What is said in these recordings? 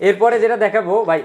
এরপরে যেটা দেখাবো ভাই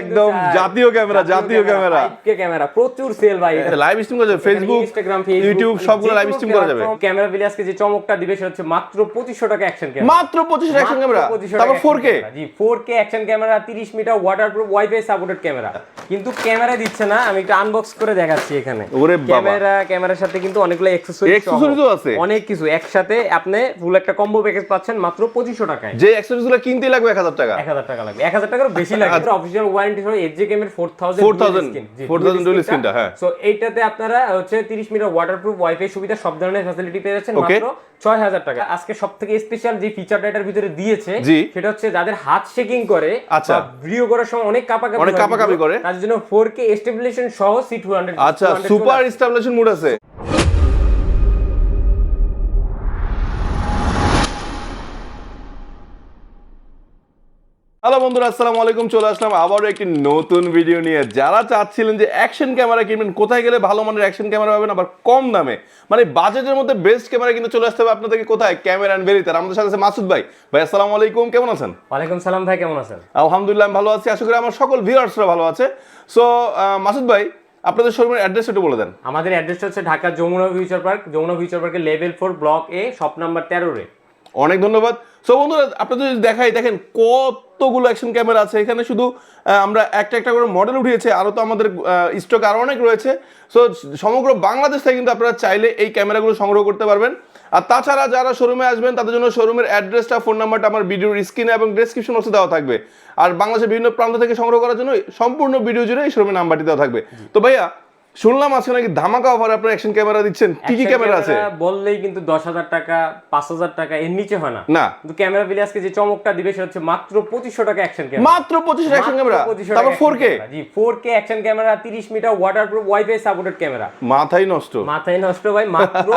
একদম জাতীয় ক্যামেরা, জাতীয় ক্যামেরা। কে ক্যামেরা প্রচুর সেল ভাই। লাইভ স্ট্রিম করা যাবে ফেসবুক ইনস্টাগ্রাম ইউটিউব সবগুলো লাইভ স্ট্রিম করা যাবে। ক্যামেরা বিলে আজকে যে চমকটা দিবে সেটা হচ্ছে মাত্র পঁচিশশো টাকা অ্যাকশন ক্যামেরা মাত্র পঁচিশ অ্যাকশন ক্যামেরা তারপর four K G four K action camera তিরিশ metre waterproof wifi supported camera কিন্তু ক্যামেরা দিচ্ছে না আমি একটু আনবক্স করে দেখাচ্ছি এখানে। ওরে বাবা। ক্যামেরা ক্যামেরার সাথে কিন্তু অনেকগুলো অ্যাক্সেসরিজ Accessories ও আছে? অনেক কিছু। একসাথে আপনি ফুল একটা কম্বো প্যাকেজ পাচ্ছেন মাত্র পঁচিশশো টাকায়। যে অ্যাক্সেসরিজগুলো কিনতে লাগবে এক হাজার টাকা। এক হাজার টাকা লাগবে। এক হাজার টাকার বেশি লাগবে অফিসিয়াল ওয়ারেন্টি সহ এফজে কেমের ফোর থাউজেন্ড 4000 4000 dual screen টা, হ্যাঁ। সো এইটাতে আপনারা হচ্ছে তিরিশ মিটার ওয়াটারপ্রুফ ওয়াইফাই সুবিধা সব ধরনের ফ্যাসিলিটি পেয়ে যাচ্ছেন মাত্র ছয় হাজার টাকা। আজকে সব থেকে স্পেশাল যে ফিচারটা এটার ভিতরে দিয়েছে সেটা হচ্ছে যাদের হাত শেকিং করে আচ্ছা। ভিডিও করার সময় অনেক কাপাকাপি অনেক কাঁপাকাঁপি করে। তার জন্য ফোর কে স্টেবিলাইজেশন সহ সি টু হান্ড্রেড আচ্ছা সুপার স্টাবলিশন মুড আছে। হ্যালো বন্ধুরা আসসালামু আলাইকুম। চলে আসলাম আবারও একটি নতুন ভিডিও নিয়ে। যারা চাচ্ছিলেন যে অ্যাকশন ক্যামেরা কিনবেন কোথায় গেলে ভালো মানের অ্যাকশন ক্যামেরা পাবেন আবার কম দামে মানে বাজেটের মধ্যে বেস্ট ক্যামেরা কিন্তু চলে আসতে হবে আপনাদেরকে কোথায়? ক্যামেরা অ্যান্ড বেরিতার আমাদের সাথে আছে মাসুদ ভাই। ভাই আসসালামু আলাইকুম কেমন আছেন? ওয়ালাইকুম সালাম ভাই কেমন আছেন? আলহামদুলিল্লাহ আমি ভালো আছি। আশা করি আমার সকল ভিউয়ার্সরা ভালো আছে। সো মাসুদ ভাই আপনাদের শোরুমের অ্যাড্রেস একটু বলে দেন। আমাদের অ্যাড্রেসটা হচ্ছে Dhaka Jamuna future park Jamuna future পার্কের level four block A shop number তেরো রে। অনেক ধন্যবাদ। সো বন্ধুরা, আপনাদের যদি দেখাই, দেখেন কতগুলো অ্যাকশন ক্যামেরা আছে। এখানে শুধু আমরা একটা একটা করে মডেল উঠিয়েছে। আরও তো আমাদের স্টক আরও অনেক রয়েছে। সো সমগ্র বাংলাদেশ থেকে কিন্তু আপনারা চাইলে এই ক্যামেরাগুলো সংগ্রহ করতে পারবেন। আর তাছাড়া যারা শোরুমে আসবেন, তাদের জন্য শোরুমের অ্যাড্রেসটা ফোন নাম্বারটা আমার ভিডিওর স্ক্রিনে এবং ডেসক্রিপশন বক্সে দেওয়া থাকবে। আর বাংলাদেশের বিভিন্ন প্রান্ত থেকে সংগ্রহ করার জন্য সম্পূর্ণ ভিডিও জুড়ে এই শোরুমের নাম্বারটি দেওয়া থাকবে। তো ভাইয়া শুনলাম আজকে নাকি ধামাকা অফার আপনার অ্যাকশন ক্যামেরা দিচ্ছেন। কি কি ক্যামেরা আছে? বললেই কিন্তু দশ হাজার টাকা পাঁচ হাজার টাকা এর নিচে হয় না। না। কিন্তু ক্যামেরা বিলে আজকে যে চমকটা দিবে সেটা হচ্ছে মাত্র পঁচিশশো টাকা অ্যাকশন ক্যামেরা মাত্র পঁচিশশো অ্যাকশন ক্যামেরা তারপর four K G four K action camera তিরিশ metre water proof wifi supported camera মাথাই নষ্ট। মাথায় নষ্ট ভাই মাত্র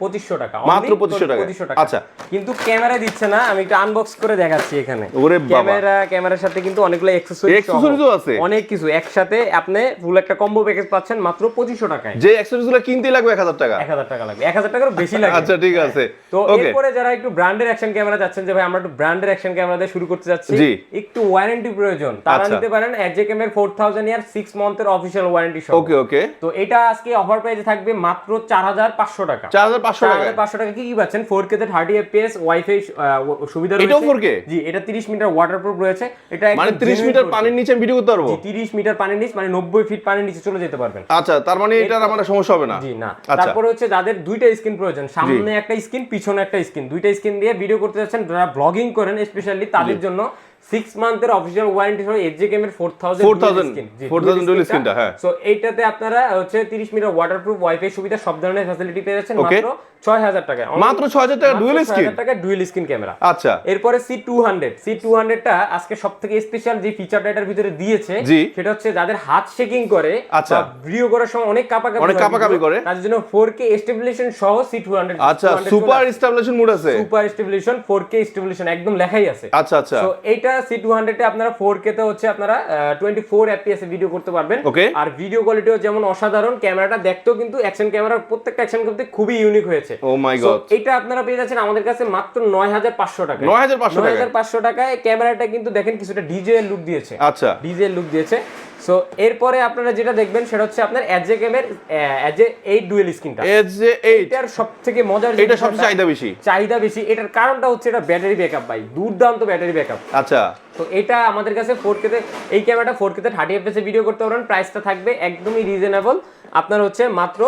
পঁচিশশো টাকা। মাত্র 2500 টাকা। পঁচিশশো টাকা। আচ্ছা। কিন্তু ক্যামেরা দিচ্ছে না আমি একটা আনবক্স করে দেখাচ্ছি এখানে। ওরে ক্যামেরা ক্যামেরার সাথে কিন্তু অনেকগুলো অ্যাক্সেসরিজ Accessories আছে? অনেক কিছু। একসাথে আপনি ফুল একটা কম্বো প্যাকেজ পাচ্ছেন মাত্র পঁচিশশো টাকায়। যে অ্যাক্সেসরিজগুলো কিনতেই লাগবে এক হাজার টাকা। এক হাজার টাকা লাগবে। এক হাজার টাকারও বেশি লাগবে আচ্ছা ঠিক আছে। তো এরপরে যারা একটু ব্র্যান্ডের অ্যাকশন ক্যামেরা যাচ্ছেন যে ভাই আমরা একটু ব্র্যান্ডের অ্যাকশন ক্যামেরা দিয়ে শুরু করতে যাচ্ছি একটু ওয়ারেন্টি প্রয়োজন। তারা আচ্ছা। নিতে পারেন এজেকেম এর 4000 ইয়ার 6 মান্থের অফিশিয়াল ওয়ারেন্টি সহ। ওকে ওকে তো এটা আজকে অফার প্রাইসে থাকবে মাত্র 4500 টাকা। চার হাজার পাঁচশো টাকা 4500 টাকা কি কি পাচ্ছেন? 4K তে 30 fps ওয়াইফাই সুবিধা এটাও 4K? জি এটা 30 মিটার ওয়াটারপ্রুফ রয়েছে। এটা মানে ত্রিশ মিটার পানির নিচে ভিডিও করতে পারব? 30 মিটার পানির নিচ মানে 90 ফিট পানির নিচে চলে যেতে পারবেন। আচ্ছা তার মানে এটার আমার সমস্যা হবে না। জি না। আচ্ছা। তারপরে হচ্ছে যাদের দুইটা স্ক্রিন প্রয়োজন সামনে একটা স্ক্রিন পিছনে একটা স্ক্রিন। দুইটা স্ক্রিন দিয়ে ভিডিও করতে যাচ্ছেন যারা ব্লগিং করেন স্পেশালি তাদের জন্য সিক্স মান্থের অফিসিয়াল ওয়ারেন্টি সহ এফজে গেমের ফোর থাউজেন্ড 4000 4000 dual screen টা, হ্যাঁ। সো এইটাতে আপনারা হচ্ছে তিরিশ মিটার ওয়াটারপ্রুফ ওয়াইফাই সুবিধা সব ধরনের ফ্যাসিলিটি পেয়ে যাচ্ছেন। মাত্র ছয় হাজার টাকা মাত্র 6000 টাকা dual screen? টাকা ডুয়েল স্ক্রিন ক্যামেরা আচ্ছা। এরপরে C two hundred C two হান্ড্রেডটা আজকে সব থেকে স্পেশাল যে ফিচারটা এটার ভিতরে দিয়েছে সেটা হচ্ছে যাদের হাত শেকিং করে আচ্ছা। ভিডিও করার সময় অনেক কাপাকাপি অনেক কাঁপাকাঁপি video, করে। তার জন্য ফোর কে স্টেবিলাইজেশন সহ সি টু হান্ড্রেড আচ্ছা সুপার স্টাবলিশন মুড আছে। Super stabilization four K stabilization একদম লেখাই আছে। আচ্ছা আচ্ছা। তো এইটা সি টু হান্ড্রেডে আপনারা ফোর কে তে হচ্ছে আপনারা টোয়েন্টি ফোর এফপিএস ভিডিও করতে পারবেন। ওকে আর ভিডিও কোয়ালিটিও যেমন অসাধারণ ক্যামেরাটা দেখতেও কিন্তু অ্যাকশন ক্যামেরার প্রত্যেকটা অ্যাকশন করতে খুবই ইউনিক হয়েছে। ও মাই গড এটা আপনারা পেয়ে যাচ্ছেন আমাদের কাছে মাত্র নয় হাজার পাঁচশো টাকা 9500 টাকায়? হাজার পাঁচশো টাকায় ক্যামেরাটা কিন্তু দেখেন কিছুটা ডিজে লুক দিয়েছে। আচ্ছা। ডিজে লুক দিয়েছে। সো এরপরে আপনারা যেটা দেখবেন সেটা হচ্ছে আপনার অ্যাজে গেমের অ্যাজে এইট ডুয়েল স্ক্রিনটা এজ এটার সব থেকে মজার এটা সবচেয়ে চাহিদা বেশি। চাহিদা বেশি। এটার কারণটা হচ্ছে এটা ব্যাটারি ব্যাকআপ ভাই। দুর্দান্ত ব্যাটারি ব্যাকআপ আচ্ছা। তো এটা আমাদের কাছে ফোর কেতে এই ক্যামেরাটা ফোর কেতে থার্টি এফ ভিডিও করতে পারবেন প্রাইসটা থাকবে একদমই রিজনেবল আপনার হচ্ছে মাত্র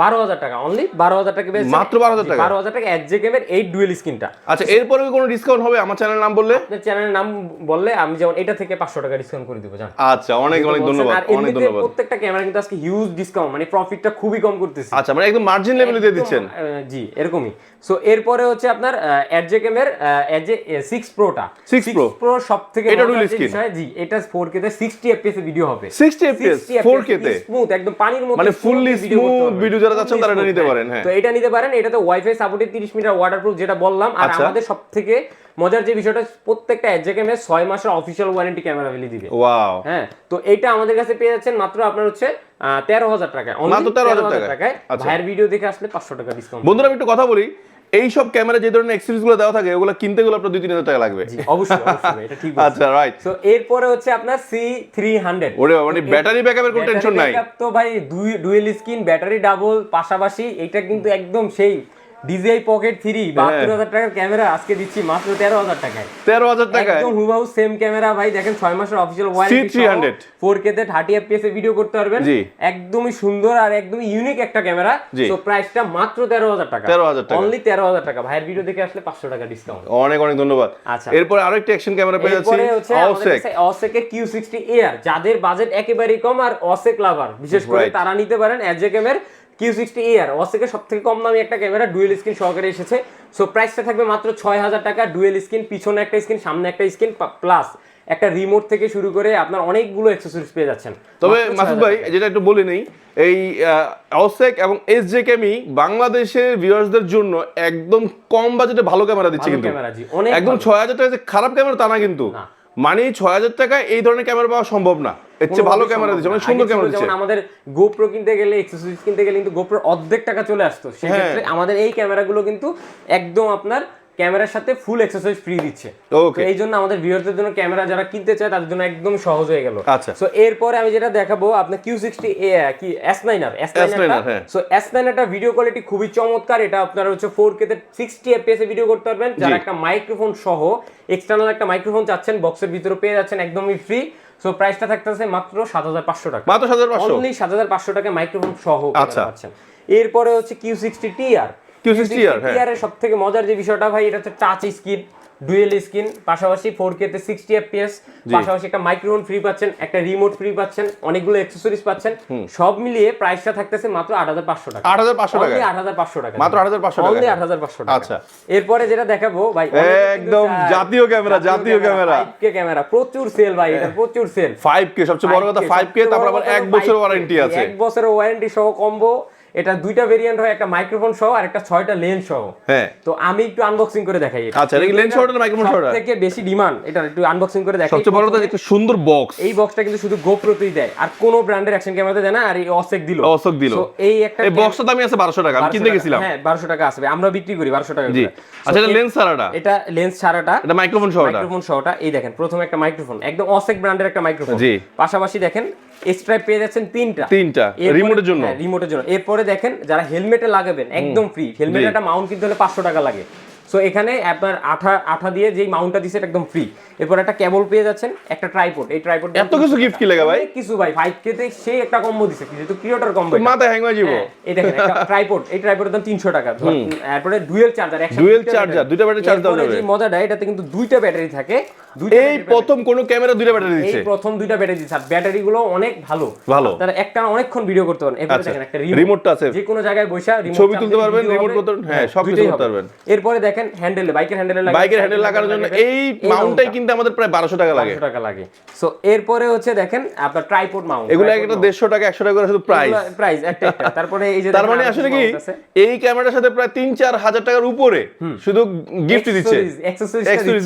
বারো হাজার টাকা। অনলি বারো হাজার টাকা। মাত্র 12,000 টাকা? বারো হাজার টাকা এজে গেমের এই ডুয়েল স্ক্রিনটা আচ্ছা এরপরে কি কোনো ডিসকাউন্ট হবে? আমার চ্যানেল নাম বললে? আপনার চ্যানেলের নাম বললে আমি যেমন এটা থেকে পাঁচশো টাকা ডিসকাউন্ট করে দিব জান। আচ্ছা অনেক অনেক ধন্যবাদ অনেক ধন্যবাদ। প্রত্যেকটা ক্যামেরা কিন্তু আজকে হিউজ ডিসকাউন্ট মানে প্রফিটটা খুবই কম করতেছি। আচ্ছা মানে একদম মার্জিন লেভেলে দিয়ে দিচ্ছেন। জি এরকমই। সো এরপরে হচ্ছে আপনার এডজে গেমের এডজে সিক্স প্রোটা 6 Pro প্রো সব থেকে এটা screen? বিষয়, জি এটা ফোর কে তে সিক্সটি এফপিএস ভিডিও হবে। 60 fps 4K তে? স্মুথ একদম পানির মতো মানে smooth fully video যারা চাচ্ছেন তারা এটা নিতে পারেন, হ্যাঁ। তো এটা নিতে পারেন এটাতে ওয়াইফাই সাপোর্টেড 30 মিটার ওয়াটারপ্রুফ যেটা বললাম আর আচ্ছা। আমাদের সবথেকে মজার যে বিষয়টা প্রত্যেকটা এডজে গেমের 6 মাসের অফিশিয়াল ওয়ারেন্টি ক্যামেরা ভ্যালি দিবে ওয়াও হ্যাঁ তো এটা আমাদের কাছে পেয়ে যাচ্ছেন মাত্র আপনার হচ্ছে তেরো হাজার টাকায় মাত্র তেরো হাজার টাকায়। টাকায় আচ্ছা। ভাইয়ের ভিডিও দেখে আসলে পাঁচশো টাকা ডিসকাউন্ট বন্ধুরা আমি একটু কথা বলি এই সব ক্যামেরা যে ধরনের এক্সপিরিয়েন্সগুলো দেওয়া থাকে ওগুলো কিনতে গেলে আপনার দুই তিন হাজার টাকা লাগবে। অবশ্যই এটা ঠিক। আচ্ছা রাইট তো এরপরে হচ্ছে আপনার সি থ্রি হান্ড্রেড ওরে মানে ব্যাটারি ব্যাকআপের কোনো টেনশন নাই। তো ভাই দুই ডুয়েল স্ক্রিন ব্যাটারি ডাবল পাশাপাশি এটা কিন্তু একদম সেই ডিজিআই পকেট থ্রি। বাহাত্তর হাজার টাকার ক্যামেরা আজকে দিচ্ছি মাত্র তেরো হাজার টাকায়। তেরো হাজার টাকায়? একদম হুবাহু সেম ক্যামেরা ভাই দেখেন ছয় মাসের official warranty C300 four K তে থার্টি এফপিএস এ ভিডিও করতে পারবেন। একদমই সুন্দর আর একদমই ইউনিক একটা ক্যামেরা। তো প্রাইসটা মাত্র তেরো হাজার টাকা। 13,000 টাকা। অনলি তেরো হাজার টাকা। ভাইয়ের ভিডিও দেখে আসলে পাঁচশো টাকা ডিসকাউন্ট অনেক অনেক ধন্যবাদ। আচ্ছা। এরপর আরও একটা অ্যাকশন ক্যামেরা পেয়ে যাচ্ছি। অসেক কিউ সিক্সটি এয়ার যাদের বাজেট একেবারেই কম আর অসেক লাভার বিশেষ করে তারা নিতে পারেন অ্যাজেকেমের কিউ সিক্সটি এয়ার অসেকের সব থেকে কম দামি একটা ক্যামেরা ডুয়েল স্ক্রিন সহকারে এসেছে। সো প্রাইসটা থাকবে মাত্র ছয় হাজার টাকা ডুয়েল স্ক্রিন পিছনে একটা স্ক্রিন সামনে একটা স্ক্রিন প্লাস একটা রিমোট থেকে শুরু করে আপনার অনেকগুলো অ্যাক্সেসরিজ পেয়ে যাচ্ছেন। তবে মাসুদ ভাই যেটা একটু বলে নেই এই অসেক এবং এস জে কেমি বাংলাদেশের ভিউয়ার্সদের জন্য একদম কম বাজেটে ভালো ক্যামেরা দিচ্ছে কিন্তু। একদম ছয় হাজার টাকা খারাপ ক্যামেরা তা না কিন্তু। মানে ছয় হাজার টাকায় এই ধরনের ক্যামেরা পাওয়া সম্ভব না। এর চেয়ে ভালো ক্যামেরা দিচ্ছে মানে সুন্দর ক্যামেরা দিচ্ছে আমাদের গোপ্রো কিনতে গেলে এক্সেসরিজ কিনতে গেলে কিন্তু গোপ্রোর অর্ধেক টাকা চলে আসতো। সেক্ষেত্রে হ্যাঁ। আমাদের এই ক্যামেরাগুলো কিন্তু একদম আপনার ক্যামেরার সাথে ফুল এক্সেসরিজ ফ্রি দিচ্ছে। ওকে তো এই জন্য আমাদের ভিউয়ারদের জন্য ক্যামেরা যারা কিনতে চায় তাদের জন্য একদম সহজ হয়ে গেল। আচ্ছা। সো এরপরে আমি যেটা দেখাবো আপনার কিউ সিক্সটি এ কি S niner S nine. So S নাইনারটা video quality খুবই চমৎকার। এটা আপনার হচ্ছে ফোর কে তে সিক্সটি এফপিএস এ ভিডিও করতে পারবেন। যারা একটা মাইক্রোফোন সহ এক্সটার্নাল একটা মাইক্রোফোন চাচ্ছেন বক্সের ভিতরে পেয়ে যাচ্ছেন একদমই ফ্রি সো প্রাইসটা থাকতেছে মাত্র সাত হাজার পাঁচশো টাকা। মাত্র সাত হাজার পাঁচশো? সাত হাজার পাঁচশো টাকা মাইক্রোফোন সহ আচ্ছা। পাচ্ছেন। এরপরে হচ্ছে কিউ সিক্সটি টিআর Q60R, হ্যাঁ। সব থেকে মজার যে বিষয়টা ভাই এটা হচ্ছে টাচ স্ক্রিন ডুয়েল স্ক্রিন পাশাপাশি ফোর কে তে সিক্সটি এফপিএস পাশাপাশি একটা মাইক্রোফোন ফ্রি পাচ্ছেন একটা রিমোট ফ্রি পাচ্ছেন অনেকগুলো অ্যাক্সেসরিজ পাচ্ছেন সব মিলিয়ে প্রাইসটা থাকতেছে মাত্র আট হাজার পাঁচশো টাকা আট হাজার পাঁচশো টাকা আট হাজার পাঁচশো টাকা মাত্র 8,500 টাকা। অনলি আট হাজার পাঁচশো টাকা আচ্ছা। এরপরে যেটা দেখাবো ভাই একদম জাতীয় ক্যামেরা, জাতীয় ক্যামেরা। 5K ক্যামেরা প্রচুর সেল ভাই এটা প্রচুর সেল ফাইভ কে সবচেয়ে বড় কথা ফাইভ কে তারপর আবার এক বছর ওয়ারেন্টি আছে এক বছরের ওয়ারেন্টি সহ কম্বো এটা দুইটা ভেরিয়েন্ট হয় একটা মাইক্রোফোন সহ আর একটা ছয়টা লেন্স সহ। হ্যাঁ। তো আমি একটু আনবক্সিং করে দেখাই এটা। আচ্ছা, এটা কি lens সহটা না microphone সহটা? থেকে বেশি ডিমান্ড এটা একটু আনবক্সিং করে দেখাই। সবচেয়ে বড় কথা একটা সুন্দর বক্স এই বক্সটা কিন্তু শুধু গোপ্রোতেই দেয় আর কোন ব্র্যান্ডের অ্যাকশন ক্যামেরাতে দেয় না আর এই অসেক দিল। অসেক দিল। So, এই একটা এই বক্সটা দামি আছে বারোশো টাকা আমি কিনতে গেছিলাম। হ্যাঁ বারোশো টাকা আসবে আমরা বিক্রি করি বারোশো টাকা জি। আচ্ছা এটা লেন্স ছাড়াটা? এটা লেন্স ছাড়াটা এটা মাইক্রোফোন সহটা? মাইক্রোফোন সহটা এই দেখেন প্রথমে একটা মাইক্রোফোন একদম অসেক ব্র্যান্ডের একটা মাইক্রোফোন জি। পাশাপাশি দেখেন স্ট্রাইপ পেয়ে যাচ্ছেন তিনটা। তিনটা রিমোটের জন্য। হ্যাঁ, রিমোটের জন্য। এরপরে দেখেন যারা হেলমেটে লাগাবেন একদম ফ্রি হেলমেট একটা মাউন্ট কিনতে হলে পাঁচশো টাকা লাগে। সো এখানে আপনার আঠা আঠা দিয়ে যেই মাউন্টটা এটা একদম ফ্রি এরপর একটা কেবল পেয়ে যাচ্ছেন একটা ট্রাইপড এই ট্রাইপড এত কিছু gift কি লাগা ভাই? কিছু ভাই ফাইভ কে তে সেই একটা কম্বো দিছে যেহেতু ক্রিয়েটর কম্বো মাথায় হ্যাং হয়ে যাব এই দেখেন একটা ট্রাইপড এই ট্রাইপডের দাম 300 টাকা। তারপরে ডুয়েল চার্জার Dual charger, দুইটা battery charge দেওয়া যাবে। মজাটা এটাতে কিন্তু দুইটা ব্যাটারি থাকে। এই প্রথম কোন ক্যামেরা দুইটা ব্যাটারি এই প্রথম দুইটা ব্যাটারি দিচ্ছে। ব্যাটারি গুলো অনেক ভালো। ভালো। তারা একটা অনেকক্ষণ ভিডিও করতে পারেন। এরপরে আচ্ছা, দেখেন একটা remote-টা আছে। যে কোনো জায়গায় বসে remote ছবি তুলতে পারবেন, হবে। করতে হ্যাঁ, সব কিছু করতে পারবেন। এরপরে দেখেন হ্যান্ডেলে বাইকের হ্যান্ডেলে বাইকের হ্যান্ডেল লাগানোর জন্য এই মাউন্টটাই কিনতে আমাদের প্রায় বারোশো টাকা লাগে। 1200 টাকা লাগে। সো এরপরে হচ্ছে দেখেন আপনার ট্রাইপড মাউন্ট এগুলো একটা দেড়শো টাকা একশো টাকা করে শুধু প্রাইস প্রাইস একটা একটা। তারপরে এই যে তার মানে আসলে কি এই ক্যামেরার সাথে প্রায় তিন চার হাজার টাকার উপরে শুধু গিফট দিচ্ছে।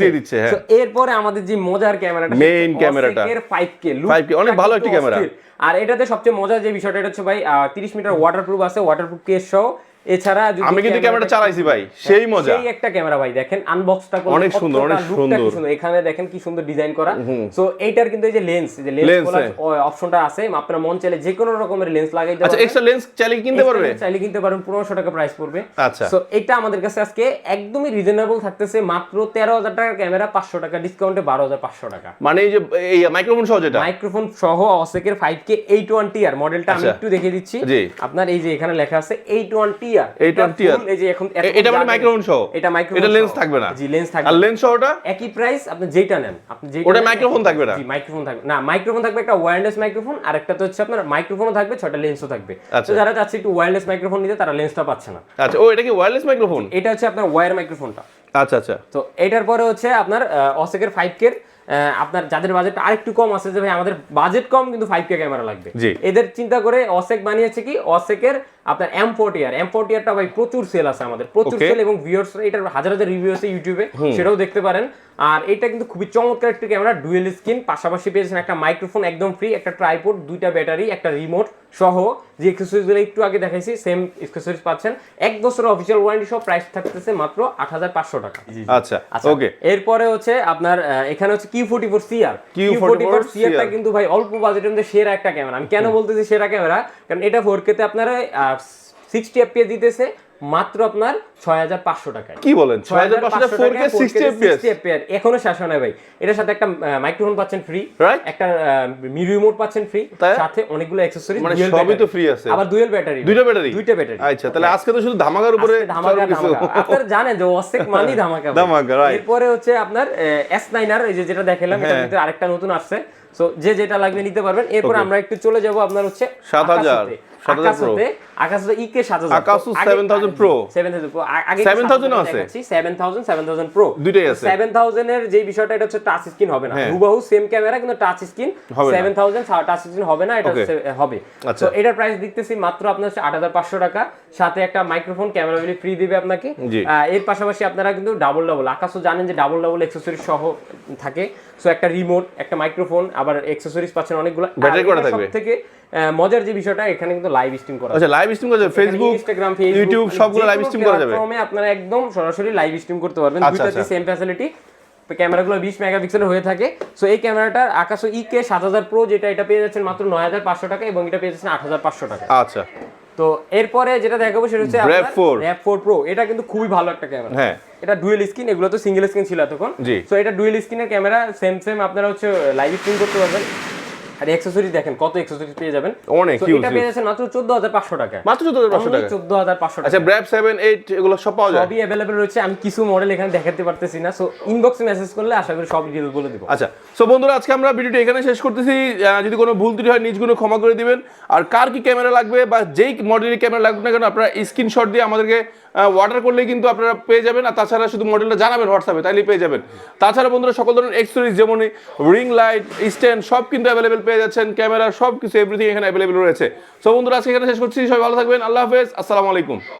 দিয়ে দিচ্ছে, হ্যাঁ। So, এরপরে আমাদের যে মজার ক্যামেরাটা মেইন ক্যামেরাটা। এর 5K লুক 5K, অনেক ভালো একটা ক্যামেরা। আর এটাতে সবচেয়ে মজার যে বিষয়টা এটা হচ্ছে ভাই আহ, 30 মিটার ওয়াটারপ্রুফ আছে ওয়াটারপ্রুফ কেস সহ এছাড়া আমি কিন্তু ক্যামেরা চালাইছি ভাই হ্যাঁ, সেই মজা। সেই একটা ক্যামেরা ভাই দেখেন আনবক্সটা করে অনেক সুন্দর অনেক সুন্দর। এখানে দেখেন কি সুন্দর ডিজাইন করা। সো এইটার কিন্তু এই যে লেন্স যে লেন্স হ্যাঁ। অপশনটা আছে। আপনার মন চাইলে যে কোনো রকমের লেন্স লাগাই দিতে আচ্ছা এক্সট্রা লেন্স চাইলে কিনতে পারবে? চাইলে কিনতে পারবেন 1500 টাকা প্রাইস পড়বে। আচ্ছা। সো এটা আমাদের কাছে আজকে একদমই রিজনেবল থাকতেছে মাত্র 13000 টাকার ক্যামেরা 500 টাকা ডিসকাউন্টে 12500 টাকা। মানে এই যে এই মাইক্রোফোন সহ যেটা? মাইক্রোফোন সহ অসেকের 5K 820 আর মডেলটা আমি আচ্ছা। একটু দেখিয়ে দিচ্ছি। আপনার এই যে এখানে লেখা আছে 820 মাইক্রোফোন থাকবে একটা ওয়্যারলেস মাইক্রোফোন আর একটা হচ্ছে আপনার মাইক্রোফোনও থাকবে ছটা লেন্সও থাকবে। তো যারা চাচ্ছে একটু মাইক্রোফোন নিতে তারা লেন্সটা পাচ্ছে না। ও এটা কি ওয়্যারলেস মাইক্রোফোন এটা হচ্ছে আপনার ওয়্যার মাইক্রোফোনটা আচ্ছা আচ্ছা। তো এটার পরে হচ্ছে আপনার অসেকের ফাইভ কে আপনার যাদের বাজেট আরেকটু কম আছে যে ভাই আমাদের বাজেট কম কিন্তু ফাইভ কে ক্যামেরা লাগবে। এদের চিন্তা করে অসেক বানিয়েছে কি? অসেকের আপনার M forty R M forty আরটা ভাই প্রচুর সেল আছে আমাদের। প্রচুর সেল এবং ভিউয়ার্স এটার হাজার হাজার রিভিউ আছে ইউটিউবে সেটাও দেখতে পারেন। আর এটা কিন্তু খুবই চমৎকার একটি ক্যামেরা ডুয়েল স্ক্রিন পাশাপাশি পেয়েছেন একটা মাইক্রোফোন একদম ফ্রি একটা ট্রাইপোড দুইটা ব্যাটারি একটা রিমোট সহ। যে এক্সেসরিজগুলো একটু আগে দেখাইছি সেম এক্সেসরিজ পাচ্ছেন। এক বছর অফিসিয়াল ওয়ারেন্টি সহ প্রাইস থাকতেছে মাত্র আট হাজার পাঁচশো টাকা। আচ্ছা আচ্ছা ওকে এরপরে হচ্ছে আপনার এখানে হচ্ছে Q forty four CR Q forty four সিআরটা কিন্তু ভাই অল্প বাজেটের মধ্যে সেরা একটা ক্যামেরা আমি কেন বলতেছি সেরা ক্যামেরা কারণ এটা ফোর কেতে আপনারা সিক্সটি এফপিএস দিতেছে মাত্র আপনার ছয় হাজার পাঁচশো টাকায়। কি বলেন? ছয় হাজার পাঁচশো ফোর এখনও শেষ হয় না ভাই। এটার সাথে একটা মাইক্রোফোন পাচ্ছেন ফ্রি? একটা রিমোট পাচ্ছেন ফ্রি সাথে অনেকগুলো অ্যাকসেসরিজ মানে সবই তো free আছে। আবার ডুয়েল ব্যাটারি দুইটা ব্যাটারি দুইটা ব্যাটারি আচ্ছা তাহলে আজকে তো শুধু ধামাকার উপরে ধামাকা ধামাকা। আপনারা জানেন যে মানি ধামাকা ধামাকা. এরপরে হচ্ছে আপনার এস নাইনার এই যে যেটা দেখালাম এটার হ্যাঁ। ভিতরে আরেকটা নতুন আসছে। সো যে যেটা লাগবে নিতে পারবেন এরপর আমরা একটু চলে যাব আপনার হচ্ছে 7000 7000 Pro। আকাশে ইকে 7000 Akasu 7000 Pro। 7000 Pro আগে 7000 আছে? 7000 7000 Pro দুইটাই আছে। 7000 এর যে বিষয়টা এটা হচ্ছে টাচ স্ক্রিন হবে না। হুবহু সেম ক্যামেরা কিন্তু টাচ স্ক্রিন হবে না। 7000 টাচ স্ক্রিন হবে না এটা হবে আচ্ছা। তো এটার প্রাইস দেখতেছি মাত্র আপনার হচ্ছে আট হাজার পাঁচশো টাকা সাথে একটা মাইক্রোফোন ক্যামেরা ফ্রি দিবে আপনাকে এর পাশাপাশি আপনারা কিন্তু ডাবল ডাবল আকাশও জানেন যে ডাবল ডাবল অ্যাক্সেসরি সহ থাকে সো একটা রিমোট একটা মাইক্রোফোন আবার অ্যাক্সেসরিজ পাচ্ছেন অনেকগুলো। Battery করা থাকবে। থেকে মজার যে বিষয়টা এখানে কিন্তু লাইভ স্ট্রিম করা আচ্ছা লাইভ স্ট্রিম করা যাবে। ফেসবুক ইনস্টাগ্রাম ইউটিউব সবগুলো লাইভ স্ট্রিম করা যাবে। প্ল্যাটফর্মে আপনারা একদম সরাসরি লাইভ স্ট্রিম করতে পারবেন। দুইটাতে। সেম ফ্যাসিলিটি ক্যামেরাগুলো বিশ মেগাপিক্সেলের হয়ে থাকে। সো এই ক্যামেরাটার আকাশ ইকে সাত হাজার প্রো যেটা এটা পেয়ে যাচ্ছেন মাত্র নয় হাজার পাঁচশো টাকা এবং এটা পেয়ে যাচ্ছেন আট হাজার পাঁচশো টাকা। আচ্ছা। তো এরপরে যেটা দেখাবো সেটা হচ্ছে র‍্যাপ 4 র্যাপ 4 প্রো এটা কিন্তু খুবই ভালো একটা ক্যামেরা হ্যাঁ। এটা ডুয়েল স্ক্রিন এগুলো তো সিঙ্গেল স্ক্রিন ছিল তখন। সো এটা ডুয়েল স্ক্রিনের ক্যামেরা সেম সেম আপনারা হচ্ছে লাইভ স্ট্রিম করতে পারবেন। আর অ্যাক্সেসরিজ দেখেন কত অ্যাক্সেসরিজ পেয়ে যাবেন? অনেক এটা পেয়ে যাচ্ছেন মাত্র চোদ্দ হাজার পাঁচশো টাকা। মাত্র চোদ্দ হাজার পাঁচশো টাকা। চোদ্দ হাজার পাঁচশো টাকা। আচ্ছা ব্র্যাপ সেভেন এইট এগুলো সব পাওয়া যায়? সবই রয়েছে আমি কিছু মডেল এখানে দেখাতে পারতেছি না। সো ইনবক্সে মেসেজ করলে আশা করি সব বলে দিব। আচ্ছা সো বন্ধুরা আজকে আমরা ভিডিওটি এখানে শেষ করতেছি। যদি কোনো ভুল ত্রুটি হয় নিজগুলো ক্ষমা করে দিবেন। আর কার কি ক্যামেরা লাগবে বা যেই মডেলের ক্যামেরা লাগবে না কেন আপনারা স্ক্রিনশট দিয়ে আমাদেরকে অর্ডার করলেই কিন্তু আপনারা পেয়ে যাবেন। আর তাছাড়া শুধু মডেলটা জানাবেন হোয়াটসঅ্যাপে তাইলেই পেয়ে যাবেন। তাছাড়া বন্ধুরা সকল ধরনের এক্সেসরিজ যেমন রিং লাইট স্ট্যান্ড সব কিন্তু অ্যাভেলেবেল পেয়ে যাচ্ছেন ক্যামেরা সব কিছু এভরিথিং এখানে অ্যাভেলেবেল রয়েছে। সো বন্ধুরা, আজকে এখানে শেষ করছি। সবাই ভালো থাকবেন। আল্লাহ হাফেজ। আসসালামু আলাইকুম।